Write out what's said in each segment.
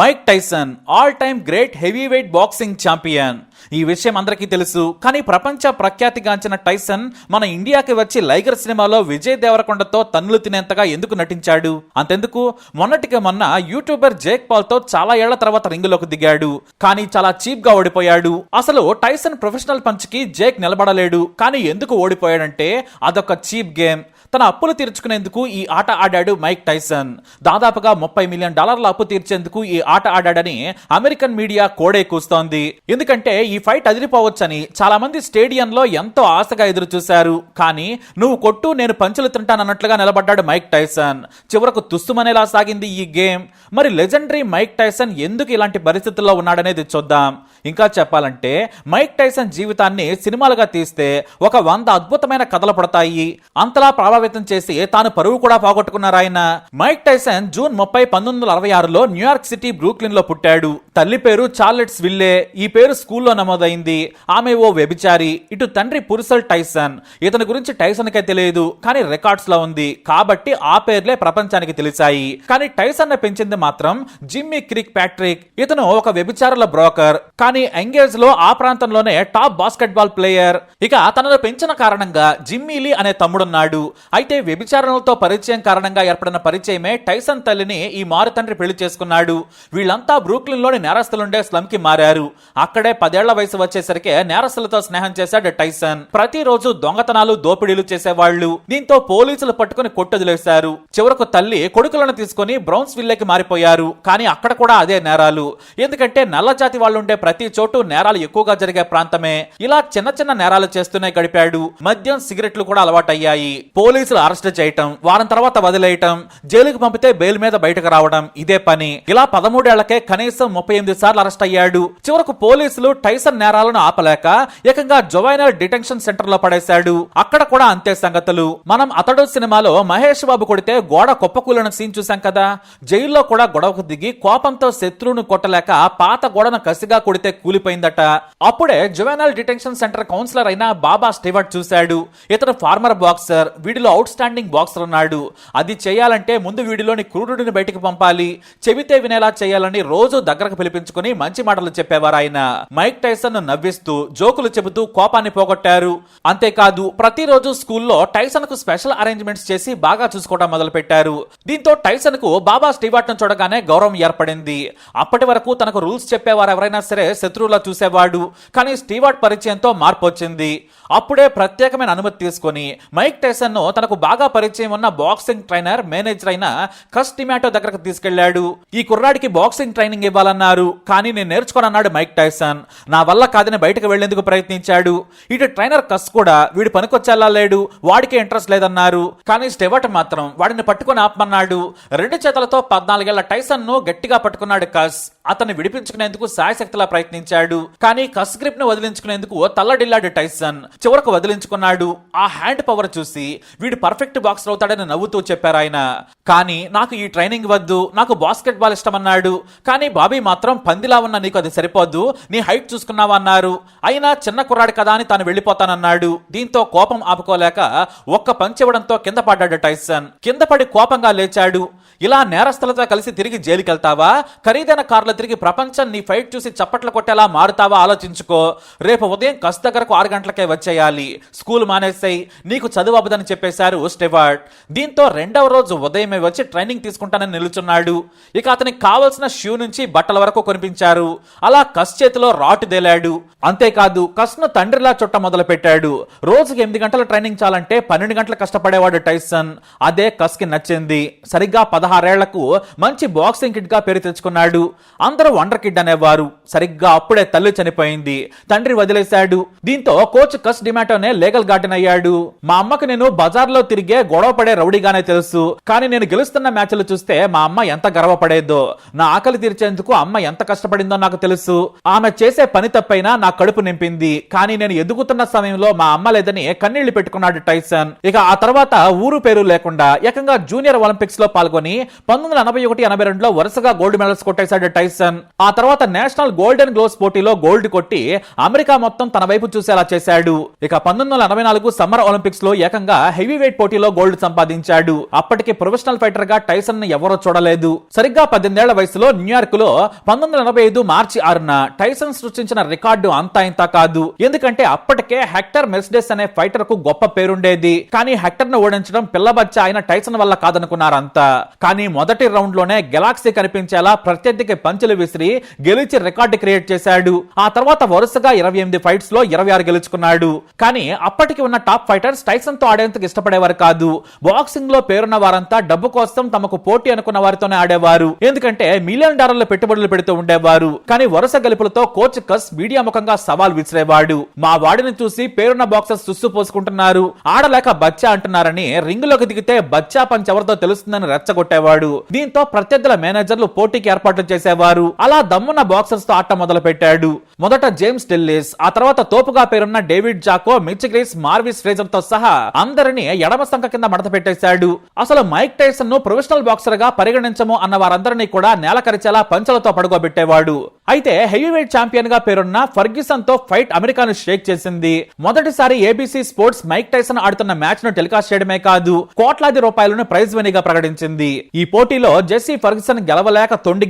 Mike Tyson all time great heavyweight boxing champion ఈ విషయం అందరికీ తెలుసు. కానీ ప్రపంచ ప్రఖ్యాతిగాంచిన టైసన్ మన ఇండియాకి వచ్చి లైగర్ సినిమాలో విజయ్ దేవరకొండతో తన్నులు తినేంతగా ఎందుకు నటించాడు? అంతెందుకు? మొన్నటికి మొన్న యూట్యూబర్ జేక్ పాల్తో చాలా ఏళ్ళ తర్వాత రింగులోకి దిగాడు. కానీ చాలా చీప్గా ఓడిపోయాడు. అసలు టైసన్ ప్రొఫెషనల్ పంచ్కి జేక్ నిలబడలేడు. కానీ ఎందుకు ఓడిపోయాడంటే అదొక చీప్ గేమ్. తన అప్పులు తీర్చుకునేందుకు ఈ ఆట ఆడాడు మైక్ టైసన్ దాదాపుగా ముప్పై మిలియన్ డాలర్ల అప్పు తీర్చేందుకు ఈ ఆట ఆడాడని అమెరికన్ మీడియా కోడే కూస్తోంది. ఎందుకంటే ఈ ఫైట్ అదిరిపోవచ్చని చాలా మంది స్టేడియంలో ఎంతో ఆశగా ఎదురు చూశారు కానీ నువ్వు కొట్టు నేను పంచులు తింటానన్నట్లుగా నిలబడ్డాడు మైక్ టైసన్. చివరకు తుస్సుమనేలా సాగింది ఈ గేమ్. మరి లెజెండరీ మైక్ టైసన్ ఎందుకు ఇలాంటి పరిస్థితుల్లో ఉన్నాడనేది చూద్దాం. ఇంకా చెప్పాలంటే మైక్ టైసన్ జీవితాన్ని సినిమాలుగా తీస్తే ఒక వంద అద్భుతమైన కథలు పడతాయి. అంతలా ప్రభావితం చేసి తాను పరువు కూడా పోగొట్టుకున్నారు ఆయన. మైక్ టైసన్ జూన్ ముప్పై పంతొమ్మిది వందల అరవై ఆరులో న్యూయార్క్ సిటీ బ్రూక్లిన్లో పుట్టాడు. తల్లి పేరు చార్లెట్స్ విల్లే. ఈ పేరు స్కూల్లో నమోదైంది. ఆమె ఓ వ్యభిచారి. ఇటు తండ్రి పురుసల్ టైసన్. ఇతని గురించి టైసన్ కే తెలియదు కానీ రికార్డ్స్లో ఉంది. కాబట్టి ఆ పేర్లే ప్రపంచానికి తెలిసాయి. కానీ టైసన్ పెంచింది మాత్రం జిమ్మీ క్రిక్ ప్యాట్రిక్. ఇతను ఒక వ్యభిచారుల బ్రోకర్. కానీ ఎంగేజ్లో ఆ ప్రాంతంలోనే టాప్ బాస్కెట్ బాల్ ప్లేయర్. ఇక తనను పెంచిన కారణంగా జిమ్మీలీ అనే తమ్ముడున్నాడు. అయితే వ్యభిచారణలతో పరిచయం కారణంగా ఏర్పడిన పరిచయమే టైసన్ తల్లిని ఈ మారు తండ్రి పెళ్ళి చేసుకున్నాడు. వీళ్ళంతా బ్రూక్లిన్లోని నేరస్తులుండే స్లమ్కి మారారు. అక్కడే పదేళ్ళ వయసు వచ్చేసరికి నేరస్తులతో స్నేహం చేశాడు టైసన్. ప్రతిరోజు దొంగతనాలు దోపిడీలు చేసేవాళ్ళు దీంతో పోలీసులు పట్టుకుని కొట్టొదిలేశారు. చివరకు తల్లి కొడుకులను తీసుకుని బ్రౌన్స్ విల్లేకి మారిపోయారు. కానీ అక్కడ కూడా అదే నేరాలు. ఎందుకంటే నల్ల జాతి వాళ్ళుండే ప్రతి చోటు నేరాలు ఎక్కువగా జరిగే ప్రాంతమే. ఇలా చిన్న చిన్న నేరాలు చేస్తూనే గడిపాడు. మద్యం సిగరెట్లు కూడా అలవాటయ్యాయి. పోలీసులు అరెస్ట్ చేయటం వారం తర్వాత వదిలేయటం జైలుకు పంపితే బెయిల్ మీద బయటకు రావడం ఇదే పని. ఇలా పదమూడేళ్ళకే కనీసం ముప్పై ఎనిమిది సార్లు అరెస్ట్ అయ్యాడు. చివరకు పోలీసులు టైసన్ నేరాలను ఆపలేక ఏకంగా జొవైనల్ డిటెన్షన్ సెంటర్లో పడేశాడు. అక్కడ కూడా అంతే సంగతులు. మనం అతడు సినిమాలో మహేష్ బాబు కొడితే గోడ కుప్పకూలిన సీన్ చూసాం కదా. జైల్లో కూడా గొడవకు దిగి కోపంతో శత్రువును కొట్టలేక పాత గోడను కసిగా కొడితే కూలిపోయిందట. అప్పుడే జువెనల్ డిటెన్షన్ సెంటర్ కౌన్సిలర్ అయిన బాబా స్టీవర్ట్ చూశాడు. ఇతను ఫార్మర్ బాక్సర్ వీడిలో అవుట్ స్టాండింగ్ బాక్సర్ ఉన్నాడు. అది చేయాలంటే ముందు వీడిలోని క్రూరుడిని బయటికి పంపాలి. చెబితే వినేలా చేయాలని రోజు దగ్గరకు పిలిపించుకుని మంచి మాటలు చెప్పేవారు ఆయన. మైక్ టైసన్ నవ్విస్తూ జోకులు చెబుతూ కోపాన్ని పోగొట్టారు. అంతేకాదు ప్రతిరోజు స్కూల్లో టైసన్కు స్పెషల్ అరేంజ్మెంట్స్ చేసి బాగా చూసుకోవడం మొదలు పెట్టారు దీంతో టైసన్కు బాబా స్టీవార్ట్ను చూడగానే గౌరవం ఏర్పడింది. అప్పటి వరకు తనకు రూల్స్ చెప్పేవారు ఎవరైనా సరే శత్రువులా చూసేవాడు. కానీ స్టీవార్ట్ పరిచయంతో మార్పు వచ్చింది. అప్పుడే ప్రత్యేకమైన అనుమతి తీసుకొని మైక్ టైసన్ను తనకు బాగా పరిచయం ఉన్న బాక్సింగ్ ట్రైనర్ మేనేజర్ అయిన కస్టిమాటో దగ్గరకు తీసుకెళ్ళాడు. ఈ కుర్రాడికి బాక్సింగ్ ట్రైనింగ్ ఇవ్వాలన్నారు. కానీ నేను నేర్చుకోనన్నాడు మైక్ టైసన్. నా వల్ల కాదని బయటకు వెళ్ళేందుకు ప్రయత్నించాడు. ఇటు ట్రైనర్ కస్ కూడా వీడు పనికొచ్చేలా లేడు. వాడికే ఇంట్రెస్ట్ లేదన్నారు. కానీ స్టెవర్ట్ మాత్రం వాడిని పట్టుకొని ఆపమన్నాడు. రెండు చేతులతో పద్నాలుగేళ్ళ టైసన్ను గట్టిగా పట్టుకున్నాడు కస్. అతన్ని విడిపించుకునేందుకు సాయశక్తిలా ప్రయత్నించాడు. కానీ కస్ గ్రిప్ను వదిలించుకునేందుకు తల్లడిల్లాడు టైసన్. చివరకు వదిలించుకున్నాడు. ఆ హ్యాండ్ పవర్ చూసి వీడు పర్ఫెక్ట్ బాక్సర్ అవుతాడని నవ్వుతూ చెప్పారు ఆయన. కానీ నాకు ఈ ట్రైనింగ్ వద్దు. నాకు బాస్కెట్ బాల్ ఇష్టమన్నాడు. కానీ బాబీ మాత్రం పందిలా ఉన్న నీకు అది సరిపోద్దు. నీ హైట్ చూసుకున్నావా అన్నారు. అయినా చిన్న కుర్రాడు కదా అని తాను వెళ్ళిపోతానన్నాడు. దీంతో కోపం ఆపుకోలేక ఒక్క పంచ్ ఇవ్వడంతో కింద పడ్డాడు టైసన్. కింద పడి కోపంగా లేచాడు. ఇలా నేరస్తులతో కలిసి తిరిగి జైలుకెళ్తావా? ఖరీదైన కార్లో తిరిగి ప్రపంచం నీ ఫైట్ చూసి చప్పట్లు ఎలా మారుతావా ఆలోచించుకో. రేపు ఉదయం కస్ దగ్గరకు ఆరు గంటలకే వచ్చేయాలి. స్కూల్ మానేసాయి. నీకు చదువు అవ్వదని చెప్పేశారు స్టెవార్డ్. దీంతో రెండవ రోజు ఉదయమే వచ్చి ట్రైనింగ్ తీసుకుంటానని నిలుచున్నాడు. ఇక అతనికి కావలసిన షూ నుంచి బట్టల వరకు కొనిపించారు. అలా కస్ చేతిలో రాటు దేలాడు అంతేకాదు కస్ను తండ్రిలా చుట్ట మొదలు పెట్టాడు రోజుకి ఎనిమిది గంటల ట్రైనింగ్ చాలంటే పన్నెండు గంటలు కష్టపడేవాడు టైసన్. అదే కస్కి నచ్చింది. సరిగ్గా పదహారేళ్ళకు మంచి బాక్సింగ్ కిడ్గా పేరు తెచ్చుకున్నాడు. అందరూ వండర్ కిడ్ అనేవారు. సరిగ్గా అప్పుడే తల్లి చనిపోయింది. తండ్రి వదిలేశాడు. దీంతో కోచ్ కస్ డిమాటోనే లీగల్ గార్డెన్ అయ్యాడు. మా అమ్మకు నేను బజార్లో తిరిగే గొడవ పడే రౌడీగానే తెలుసు. కానీ నేను గెలుస్తున్న మ్యాచ్లు చూస్తే మా అమ్మ ఎంత గర్వపడేదో. నా ఆకలి తీర్చేందుకు అమ్మ ఎంత కష్టపడిందో నాకు తెలుసు. ఆమె చేసే పని తప్పైనా నా కడుపు నింపింది. కానీ నేను ఎదుగుతున్న సమయంలో మా అమ్మ లేదని కన్నీళ్ళు పెట్టుకున్నాడు టైసన్. ఇక ఆ తర్వాత ఊరు పేరు లేకుండా ఏకంగా జూనియర్ ఒలింపిక్స్లో పాల్గొని పంతొమ్మిది వందల ఎనభై ఒకటి ఎనభై రెండులో వరుసగా గోల్డ్ మెడల్స్ కొట్టేశాడు టైసన్. ఆ తర్వాత నేషనల్ గోల్డెన్ గ్లోవ్స్ పోటీలో గోల్డ్ కొట్టి అమెరికా మొత్తం తన వైపు చూసేలా చేశాడు. ఇక పంతొమ్మిది వందల ఎనభై నాలుగు సమ్మర్ ఒలింపిక్స్లో ఏకంగా హెవీ వెయిట్ పోటీలో గోల్డ్ సంపాదించాడు. అప్పటికి ప్రొఫెషనల్ ఫైటర్గా టైసన్ని ఎవరో చూడలేదు. సరిగ్గా పద్దెనిమిదేళ్ళ వయసులో న్యూయార్క్లో పంతొమ్మిది వందల ఎనభై ఐదు మార్చి ఆరున టైసన్ సృష్టించిన రికార్డు అంతా ఇంత కాదు. ఎందుకంటే అప్పటికే హెక్టర్ మెర్సిడెస్ అనే ఫైటర్కు గొప్ప పేరుండేది. కానీ హెక్టర్ను ఓడించడం పిల్లబచ్చ ఆయన టైసన్ వల్ల కాదనుకున్నారంతా. కానీ మొదటి రౌండ్లోనే గెలాక్సీ కనిపించేలా ప్రత్యర్థికి పంచులు విసిరి గెలిచి రికార్డు క్రియేట్ చేశాడు. ఆ తర్వాత వరుసగా ఇరవై ఎనిమిది ఫైట్స్లో ఇరవై ఆరు గెలుచుకున్నాడు. కానీ అప్పటికి ఉన్న టాప్ ఫైటర్స్ టైసన్తో ఆడేందుకు ఇష్టపడేవారు కాదు. బాక్సింగ్లో పేరున్న వారంతా డబ్బు కోసం తమకు పోటీ అనుకున్న వారితోనే ఆడేవారు. ఎందుకంటే మిలియన్ డాలర్ల పెట్టుబడులు పెడుతూ ఉండేవారు. కానీ వరుస గెలుపులతో కోచ్ కస్ మీడియా ముఖంగా సవాల్ విసిరేవాడు. మా వాడిని చూసి పేరున్న బాక్సర్స్ సుస్సు పోసుకుంటున్నారు. ఆడలేక బచ్చా అంటున్నారని రింగులోకి దిగితే బచ్చా పంచ్ ఎవరితో తెలుస్తుందని రెచ్చగొట్టేవాడు. దీంతో ప్రత్యర్థుల మేనేజర్లు పోటీకి ఏర్పాట్లు చేసేవారు. అలా దమ్మున్న బాక్సర్స్తో ఆట మొదలుపెట్టాడు మొదట జేమ్స్ టెల్లిస్ ఆ తర్వాత తోపుగా పేరున్న David Jaco Mitch Green Marvis ఫ్రేజర్తో సహా అందరినీ ఎడమ సంఖ కింద మడత పెట్టేశాడు. అసలు మైక్ టైసన్ను ప్రొఫెషనల్ బాక్సర్గా పరిగణించము అన్న వారందరినీ కూడా నేల కరిచేలా పంచలతో పడుకోబెట్టేవాడు. అయితే హెవీ చాంపియన్ ఛాంపియన్గా పేరున్న ఫర్గిసన్తో ఫైట్ అమెరికాను షేక్ చేసింది. మొదటిసారి ఏబీసీ స్పోర్ట్స్ మైక్ టైసన్ ఆడుతున్న మ్యాచ్ను టెలికాస్ట్ చేయడమే కాదు కోట్లాది రూపాయలను ప్రైజ్ మనీగా ప్రకటించింది. ఈ పోటీలో జెస్సీ ఫర్గిసన్ గెలవలేక తొండి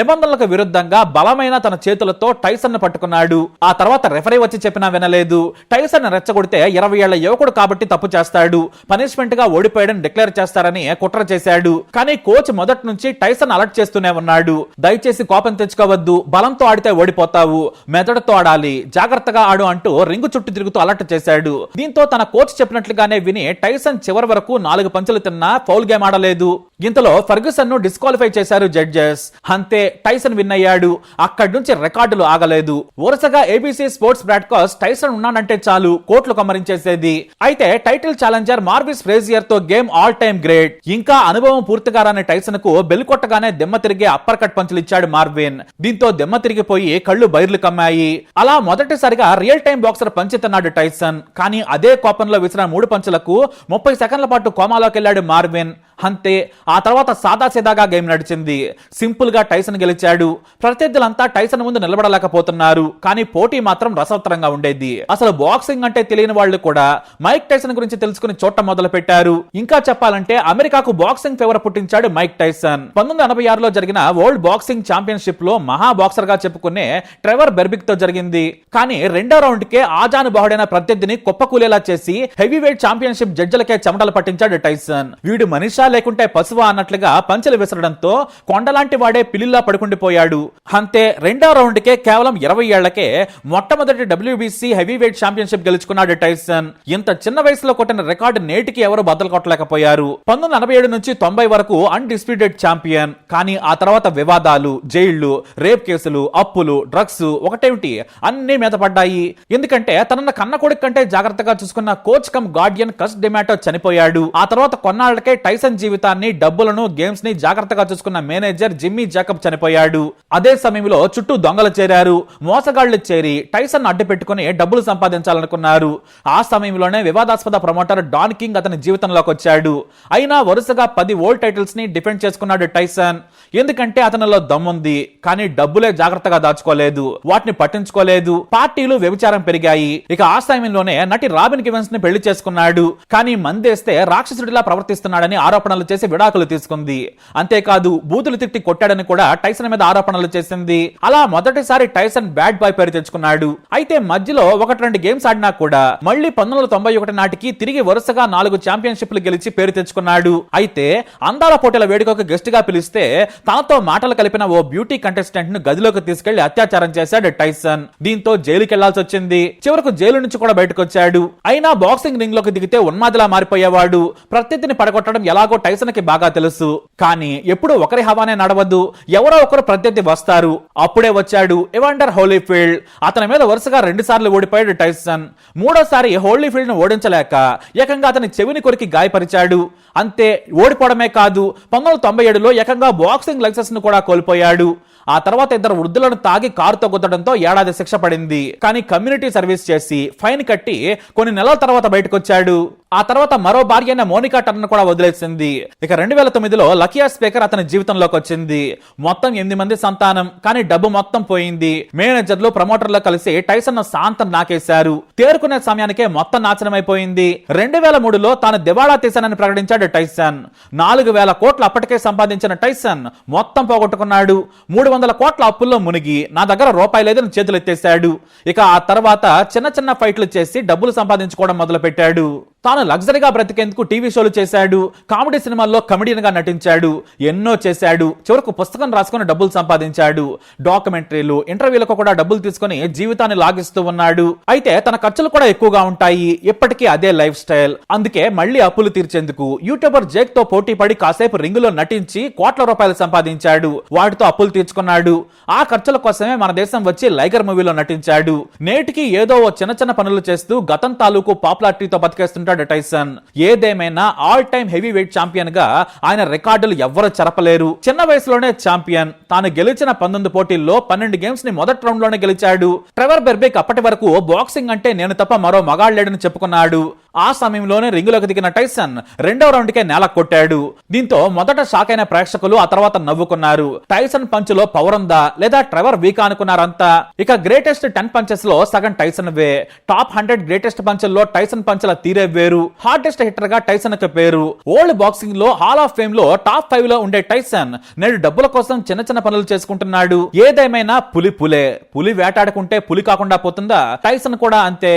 నిబంధనలకు విరుద్ధంగా బలమైన తన చేతులతో టైసన్ను పట్టుకున్నాడు. ఆ తర్వాత రెఫరీ వచ్చి చెప్పినా వినలేదు. టైసన్ రెచ్చగొడితే ఇరవై ఏళ్ళ యువకుడు కాబట్టి తప్పు చేస్తాడు. పనిష్మెంట్గా ఓడిపోయాడని డిక్లేర్ చేస్తారని కుట్ర చేశాడు. కానీ కోచ్ మొదటి నుంచి టైసన్ అలర్ట్ చేస్తూనే ఉన్నాడు. దయచేసి కోపం తెచ్చుకోవద్దు. బలంతో ఆడితే ఓడిపోతావు. మెదడుతో ఆడాలి. జాగ్రత్తగా ఆడు అంటూ రింగు చుట్టూ తిరుగుతూ అలర్ట్ చేశాడు. దీంతో తన కోచ్ చెప్పినట్లుగానే విని టైసన్ చివరి వరకు నాలుగు పంచులు తిన్నా ఫౌల్ గేమ్ ఆడలేదు. ఇంతలో ఫర్గ్యూసన్ను డిస్క్వాలిఫై చేశారు జడ్జెస్. అంతే టైసన్ విన్ అయ్యాడు. అక్కడి నుంచి రికార్డులు ఆగలేదు. వరుసగా ఏబీసీ స్పోర్ట్స్ బ్రాడ్కాస్ట్ టైసన్ ఉన్నానంటే చాలు కోట్లు కమ్మరించేసేది అయితే టైటిల్ ఛాలెంజర్ మార్విస్ ఫ్రేజియర్తో గేమ్ ఆల్ టైమ్ గ్రేట్. ఇంకా అనుభవం పూర్తిగా రాని టైసన్కు బెల్ కొట్టగానే దెమ్మ తిరిగే అప్పర్ కట్ పంచులు ఇచ్చాడు మార్విన్. దీంతో దెమ్మ తిరిగిపోయి కళ్ళు బైర్లు కమ్మాయి. అలా మొదటిసారిగా రియల్ టైం బాక్సర్ పంచుతున్నాడు టైసన్. కానీ అదే కోపంలో విసిరిన మూడు పంచులకు ముప్పై సెకండ్ల పాటు కోమాలోకి వెళ్ళాడు మార్విన్. అంతే ఆ తర్వాత సాదాసీదాగా గేమ్ నడిచింది. సింపుల్గా టైసన్ గెలిచాడు. ప్రత్యర్థులంతా టైసన్ ముందు నిలబడలేకపోతున్నారు కానీ పోటీ మాత్రం రసవత్తరంగా ఉండేది. అసలు బాక్సింగ్ అంటే తెలియని వాళ్ళు కూడా మైక్ టైసన్ గురించి తెలుసుకుని చూడటం మొదలు పెట్టారు ఇంకా చెప్పాలంటే అమెరికాకు బాక్సింగ్ ఫేవర్ పుట్టించాడు మైక్ టైసన్. పంతొమ్మిది ఎనభై ఆరులో జరిగిన వరల్డ్ బాక్సింగ్ ఛాంపియన్షిప్లో మహా బాక్సర్గా చెప్పుకునే ట్రెవర్ బెర్బిక్తో జరిగింది. కానీ రెండో రౌండ్ కే ఆజానుబాహుడైన ప్రత్యర్థిని కుప్పకూలేలా చేసి హెవీ వెయిట్ ఛాంపియన్షిప్ జడ్జిలకే చెమటలు పట్టించాడు టైసన్. వీడు మనిషా లేకుంటే పశువా అన్నట్లుగా పంచెలు విసరడంతో కొండలాంటి వాడే పిల్లిలా పడుకుండిపోయాడు. అంతే రెండో రౌండ్ కే కేవలం ఇరవై ఏళ్ళకే మొట్టమొదటి డబ్ల్యూబీసీ హెవీ వెయిట్ ఛాంపియన్షిప్ గెలుచుకున్నాడు టైసన్. ఇంత చిన్న వయసులో కొట్టిన రికార్డు నేటికి ఎవరు బద్దలు కొట్టలేకపోయారు. పంతొమ్మిది నలభై ఏడు నుంచి తొంభై వరకు అన్డిస్ప్యూటెడ్ ఛాంపియన్ కానీ ఆ తర్వాత వివాదాలు జైళ్ళు రేప్ కేసులు అప్పులు డ్రగ్స్ ఒకటేమిటి? అన్ని మీద పడ్డాయి. ఎందుకంటే తనన్న కన్న కొడుకు కంటే జాగ్రత్తగా చూసుకున్న కోచ్ కమ్ గార్డియన్ కస్ డిమాటో చనిపోయాడు. ఆ తర్వాత కొన్నాళ్ళకే టైసన్ జీవితాన్ని డబ్బులను గేమ్స్ని జాగ్రత్తగా చూసుకున్న మేనేజర్ జిమ్మీ జాకబ్ చనిపోయాడు. అదే సమయంలో చుట్టూ దొంగలు చేరారు. మోసగాళ్ళు చేరి టైసన్ అడ్డు పెట్టుకుని డబ్బులు సంపాదించాలనుకున్నారు. ఆ సమయంలోనే వివాదాస్పద ప్రమోటర్ డాన్ కింగ్ అతని జీవితంలోకి వచ్చాడు. అయినా వరుసగా పది ఓల్డ్ టైటిల్స్ని డిఫెండ్ చేసుకున్నాడు టైసన్. ఎందుకంటే అతనిలో దమ్ముంది కానీ డబ్బులే జాగ్రత్తగా దాచుకోలేదు వాటిని పట్టించుకోలేదు. పార్టీలు వ్యభిచారం పెరిగాయి. ఇక ఆ సమయంలోనే నటి రాబిన్ గివెన్స్ని పెళ్ళి చేసుకున్నాడు. కానీ మందేస్తే రాక్షసుడిలా ప్రవర్తిస్తున్నాడని ఆరోపణలు చేసి విడాకులు తీసుకుంది. అంతేకాదు బూతులు తిట్టి కొట్టాడని కూడా టైసన్ మీద ఆరోపణలు చేసింది. అలా మొదటిసారి టైసన్ బ్యాట్ బాయ్ పేరు తెచ్చుకున్నాడు. అయితే మధ్యలో ఒకటి రెండు గేమ్స్ ఆడినా కూడా మళ్ళీ పంతొమ్మిది వందల తొంభై ఒకటి నాటికి తిరిగి వరుసగా నాలుగు ఛాంపియన్షిప్లు గెలిచి పేరు తెచ్చుకున్నాడు. అయితే అందాల పోటీల వేడుకకు గెస్ట్గా పిలిస్తే తనతో మాటలు కలిపిన ఓ బ్యూటీ కంటెస్టెంట్ను గదిలోకి తీసుకెళ్ళి అత్యాచారం చేశాడు టైసన్. దీంతో జైలుకి వెళ్ళాల్సి వచ్చింది. చివరకు జైలు నుంచి కూడా బయటకు వచ్చాడు. అయినా బాక్సింగ్ రింగ్లోకి దిగితే ఉన్మాదిలా మారిపోయేవాడు. ప్రత్యర్థిని పడగొట్టడం ఎలాగో టైసన్కి బాగా తెలుసు. కానీ ఎప్పుడు ఒకరి హవానే నడవద్దు ఎవరో ఒకరు ప్రత్యర్థి వస్తారు. అప్పుడే వచ్చాడు. ఎవాండర్ హోలీఫీల్డ్ అతని మీద వరుసగా రెండుసార్లు ఓడిపోయాడు టైసన్. మూడోసారి హోలీఫీల్డ్ను ఓడించలేక ఏకంగా అతని చెవిని కొరికి గాయపరిచాడు. అంతే ఓడిపోవడమే కాదు పంతొమ్మిది తొంభై ఏడులో ఏకంగా బాక్సింగ్ లైసెన్స్ను కూడా కోల్పోయాడు. ఆ తర్వాత ఇద్దరు వృద్ధులను తాగి కారుతో గుద్దడంతో ఏడాది శిక్ష పడింది. కానీ కమ్యూనిటీ సర్వీస్ చేసి ఫైన్ కట్టి కొన్ని నెలల తర్వాత బయటకొచ్చాడు. ఆ తర్వాత మరో భార్య అయిన మోనికా టర్న్ కూడా వదిలేసింది. ఇక రెండు వేల తొమ్మిదిలో లకియా స్పీకర్ అతని జీవితంలోకి వచ్చింది. మొత్తం ఎనిమిది మంది సంతానం కానీ డబ్బు మొత్తం పోయింది. మేనేజర్లు ప్రమోటర్లు కలిసి టైసన్ శాంతం నాకేశారు. తేరుకునే సమయానికే మొత్తం నాశనం అయిపోయింది రెండు వేల మూడులో తాను దివాళా తీశానని ప్రకటించాడు టైసన్. నాలుగు వేల కోట్లు అప్పటికే సంపాదించిన టైసన్ మొత్తం పోగొట్టుకున్నాడు. మూడు వందల కోట్ల అప్పుల్లో మునిగి నా దగ్గర రూపాయి లేదని చేతులు ఎత్తేశాడు ఇక ఆ తర్వాత చిన్న చిన్న ఫైట్లు చేసి డబ్బులు సంపాదించుకోవడం మొదలు పెట్టాడు తాను లగ్జరీగా బ్రతికేందుకు టీవీ షోలు చేశాడు కామెడీ సినిమాల్లో కమెడియన్గా నటించాడు ఎన్నో చేశాడు చివరకు పుస్తకం రాసుకొని డబ్బులు సంపాదించాడు డాక్యుమెంటరీలు ఇంటర్వ్యూలకు కూడా డబ్బులు తీసుకొని జీవితాన్ని లాగిస్తూ ఉన్నాడు. అయితే తన ఖర్చులు కూడా ఎక్కువగా ఉంటాయి ఇప్పటికీ అదే లైఫ్ స్టైల్. అందుకే మళ్ళీ అప్పులు తీర్చేందుకు యూట్యూబర్ జేక్తో పోటీ పడి కాసేపు రింగులో నటించి కోట్ల రూపాయలు సంపాదించాడు వాటితో అప్పులు తీర్చుకున్నాడు. ఆ ఖర్చుల కోసమే మన దేశం వచ్చి లైగర్ మూవీలో నటించాడు. నేటికి ఏదో ఓ చిన్న చిన్న పనులు చేస్తూ గతం తాలూకు పాపులారిటీతో బతికేస్తుంటాడు టైసన్. ఏదేమైనా ఆల్ టైమ్ హెవీ వెయిట్ ఛాంపియన్గా ఆయన రికార్డులు ఎవరు చెరపలేరు. చిన్న వయసులోనే ఛాంపియన్ తాను గెలిచిన పంతొమ్మిది పోటీల్లో పన్నెండు గేమ్స్ని మొదటి రౌండ్లోనే గెలిచాడు. ట్రెవర్ బెర్బేక్ అప్పటి వరకు బాక్సింగ్ అంటే నేను తప్ప మరో మగాళ్ళేడని చెప్పుకున్నాడు. ఆ సమయంలోనే రింగులోకి దిగిన టైసన్ రెండవ రౌండ్ కే నేల కొట్టాడు. దీంతో మొదట షాక్ అయిన ప్రేక్షకులు ఆ తర్వాత నవ్వుకున్నారు. టైసన్ పంచ్లో పవర్ ఉందా? లేదా ట్రెవర్ వీక్ అనుకున్నారంతా? ఇక గ్రేటెస్ట్ టెన్ పంచెస్లో సగం టైసన్ వే టాప్ హండ్రెడ్ గ్రేటెస్ట్ పంచుల్లో టైసన్ పంచుల తీరే వేరు. హార్డెస్ట్ హిట్టర్గా టైసన్కి పేరు. ఓల్డ్ బాక్సింగ్లో హాల్ ఆఫ్ ఫేమ్లో టాప్ ఫైవ్లో ఉండే టైసన్ నేడు డబ్బుల కోసం చిన్న చిన్న పనులు చేసుకుంటున్నాడు. ఏదేమైనా పులి పులే. పులి వేటాడుకుంటే పులి కాకుండా పోతుందా? టైసన్ కూడా అంతే.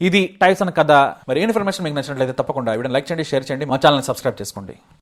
ఇది టైసన్ కథ. మరి ఇన్ఫర్మేషన్ మీకు నచ్చినట్లయితే తప్పకుండా వీడియో లైక్ చేయండి షేర్ చేయండి మా ఛానల్ సబ్స్క్రైబ్ చేసుకోండి.